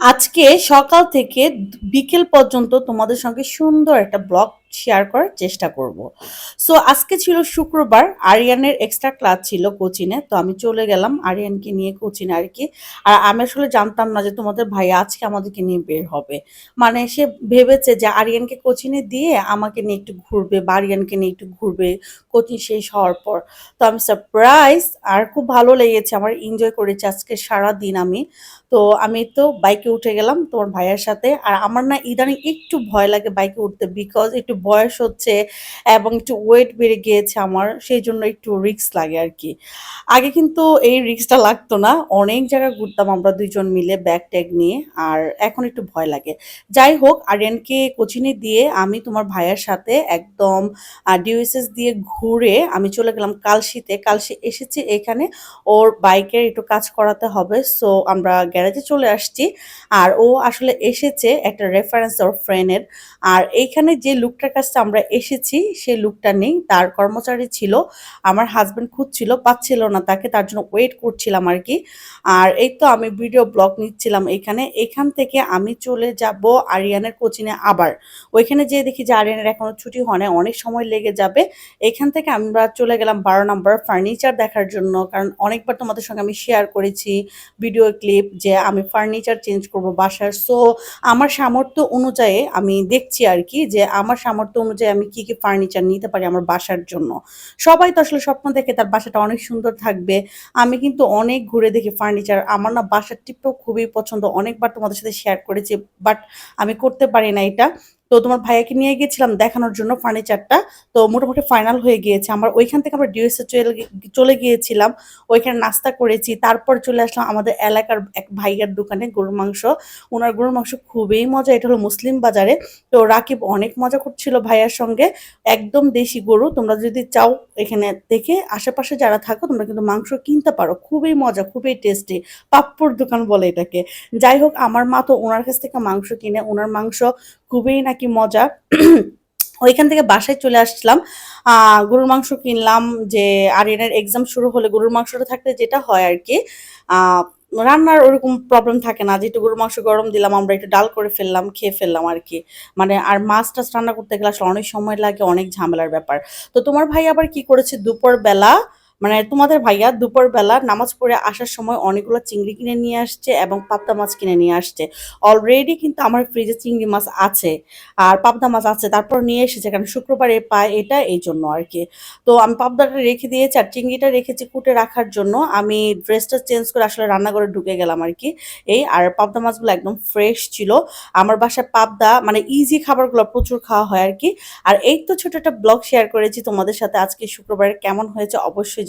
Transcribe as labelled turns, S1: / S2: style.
S1: আজকে সকাল থেকে বিকেল পর্যন্ত তোমাদের সঙ্গে সুন্দর একটা ব্লগ শেয়ার করার চেষ্টা করব। সো আজকে ছিল শুক্রবার, আরিয়ানের এক্সট্রা ক্লাস ছিল কোচিনে, তো আমি চলে গেলাম আরিয়ানকে নিয়ে কোচিনে আর কি। আর আমি আসলে জানতাম না যে তোমাদের ভাই আজকে আমাদেরকে নিয়ে বের হবে। মানে সে ভেবেছে যে আরিয়ানকে কোচিনে দিয়ে আমাকে নিয়ে একটু ঘুরবে বা আরিয়ানকে নিয়ে একটু ঘুরবে কোচিং শেষ হওয়ার পর। তো আমি সারপ্রাইজ আর খুব ভালো লেগেছে, আমার এনজয় করেছি আজকে সারা দিন আমি। তো আমি তো বাইকে উঠে গেলাম তোমার ভাইয়ের সাথে, আর আমার না ইদানিং একটু ভয় লাগে বাইকে উঠতে বিকজ একটু বয়স হচ্ছে এবং একটু ওয়েট বেড়ে গিয়েছে আমার, সেই জন্য একটু রিক্স লাগে আর কি। আগে কিন্তু এই রিক্সটা লাগতো না। অনেক জায়গায় ঘুরতাম আমরা দুইজন মিলে ব্যাগ ট্যাগ নিয়ে, আর এখন একটু ভয় লাগে। যাই হোক, আরিয়ানকে কোচিনে দিয়ে আমি তোমার ভাইয়ের সাথে একদম ডিউএসএস দিয়ে ঘুরে আমি চলে গেলাম কালশিতে কালশি এসেছি এখানে, ওর বাইকের একটু কাজ করাতে হবে সো আমরা গ্যারেজে চলে আসছি। আর ও আসলে এসেছে একটা রেফারেন্স ওর ফ্রেন্ডের আর এইখানে যে লুকটার কাছে আমরা এসেছি সেই লুকটা নেই, তার কর্মচারী ছিল, আমার হাজব্যান্ড খুঁজছিল, পাচ্ছিল না তাকে, তার জন্য ওয়েট করছিলাম আর কি। আর এই তো আমি ভিডিও ব্লগ নিচ্ছিলাম এখানে, এখান থেকে আমি চলে যাব আরিয়ানের কোচিনে আবার। ওইখানে যেয়ে দেখি যে আরিয়ানের এখনও ছুটি হয় না অনেক সময় লেগে যাবে। এখান থেকে আমরা চলে গেলাম বারো নম্বর ফার্নিচার দেখার জন্য, কারণ অনেকবার তোমাদের সঙ্গে আমি শেয়ার করেছি ভিডিও ক্লিপ যে আমি ফার্নিচার চেঞ্জ করব বাসার। সো আমার সামর্থ্য অনুযায়ী আমি দেখছি আর কি যে আমার সামর্থ্য অনুযায়ী আমি কি কি ফার্নিচার নিতে পারি আমার বাসার জন্য। সবাই তো আসলে স্বপ্ন দেখে তার বাসাটা অনেক সুন্দর থাকবে। আমি কিন্তু অনেক ঘুরে দেখি ফার্নিচার আমার না বাসার টিপটাও খুবই পছন্দ। অনেকবার তোমাদের সাথে শেয়ার করেছি বাট আমি করতে পারি না এটা। তো তোমার ভাইয়াকে নিয়ে গিয়েছিলাম দেখানোর জন্য ফার্নিচারটা তো মোটামুটি ফাইনাল হয়ে গিয়েছে। আমার ওইখান থেকে আমরা ডিউএসএ চলে গিয়েছিলাম। ওইখানে নাস্তা করেছি। তারপর চলে আসলাম আমাদের এলাকার এক ভাইয়ার দোকানে গরুর মাংস। ওনার গরুর মাংস খুবই মজা। এটা হলো মুসলিম বাজারে। তো রাকিব অনেক মজা করছিল ভাইয়ার সঙ্গে। একদম দেশি গরু। তোমরা যদি চাও এখানে দেখে আশেপাশে যারা থাকো, তোমরা কিন্তু মাংস কিনতে পারো। খুবই মজা, খুবই টেস্টি পাপ্পুর দোকান বলে এটাকে। যাই হোক, আমার মা তো ওনার কাছ থেকে মাংস কিনে, ওনার মাংস খুবই নাকি মজা। ওইখান থেকে বাসায় চলে আসছিলাম আহ গরুর মাংস কিনলাম যে আরিয়ানের এক্সাম শুরু হলে গরুর মাংসটা থাকতে যেটা হয় আর কি রান্নার ওরকম প্রবলেম থাকে না। যেহেতু গরুর মাংস গরম দিলাম, আমরা একটু ডাল করে ফেললাম, খেয়ে ফেললাম আর কি মানে আর মাছ টাছ রান্না করতে গেলে আসলে অনেক সময় লাগে, অনেক ঝামেলার ব্যাপার। তো তোমার ভাই আবার কি করেছে? দুপুর বেলা মানে তোমাদের ভাইয়া দুপুরবেলা নামাজ পড়ে আসার সময় অনেকগুলো চিংড়ি কিনে নিয়ে আসছে এবং পাবদা মাছ কিনে নিয়ে আসছে। অলরেডি কিন্তু আমার ফ্রিজে চিংড়ি মাছ আছে আর পাবদা মাছ আছে, তারপর নিয়ে এসেছে কারণ শুক্রবারে পায় এটা এই জন্য আর কি তো আমি পাবদাটা রেখে দিয়েছি আর চিংড়িটা রেখেছি কুটে রাখার জন্য। আমি ড্রেসটা চেঞ্জ করে আসলে রান্নাঘরে ঢুকে গেলাম আর কি এই আর পাবদা মাছগুলো একদম ফ্রেশ ছিল। আমার বাসায় পাবদা মানে ইজি খাবারগুলো প্রচুর খাওয়া হয় আর কি আর এই তো ছোট একটা ব্লগ শেয়ার করেছি তোমাদের সাথে আজকে শুক্রবারে কেমন হয়েছে অবশ্যই